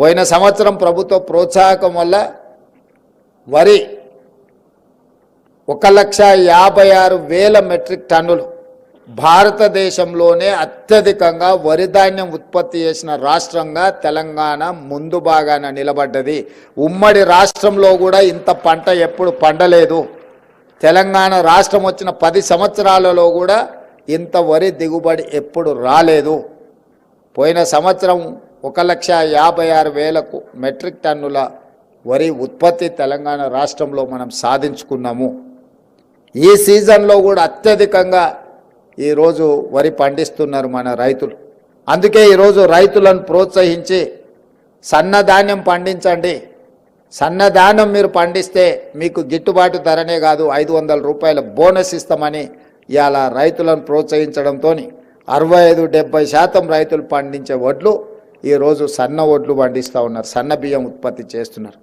పోయిన సంవత్సరం ప్రభుత్వ ప్రోత్సాహకం వల్ల వరి ఒక లక్ష యాభై ఆరు వేల మెట్రిక్ టన్నులు భారతదేశంలోనే అత్యధికంగా వరి ధాన్యం ఉత్పత్తి చేసిన రాష్ట్రంగా తెలంగాణ ముందు భాగాన నిలబడ్డది. ఉమ్మడి రాష్ట్రంలో కూడా ఇంత పంట ఎప్పుడు పండలేదు. తెలంగాణ రాష్ట్రం వచ్చిన పది సంవత్సరాలలో కూడా ఇంత వరి దిగుబడి ఎప్పుడు రాలేదు. పోయిన సంవత్సరం ఒక లక్ష యాభై ఆరు వేలకు మెట్రిక్ టన్నుల వరి ఉత్పత్తి తెలంగాణ రాష్ట్రంలో మనం సాధించుకున్నాము. ఈ సీజన్లో కూడా అత్యధికంగా ఈరోజు వరి పండిస్తున్నారు మన రైతులు. అందుకే ఈరోజు రైతులను ప్రోత్సహించి సన్నధాన్యం పండించండి. సన్నధాన్యం మీరు పండిస్తే మీకు గిట్టుబాటు ధరనే కాదు ఐదు వందల రూపాయల బోనస్ ఇస్తామని ఇలా రైతులను ప్రోత్సహించడంతో అరవై ఐదు డెబ్బై శాతం రైతులు పండించే వడ్లు ఈరోజు సన్న ఒడ్లు పండిస్తూ ఉన్నారు. సన్న బియ్యం ఉత్పత్తి చేస్తున్నారు.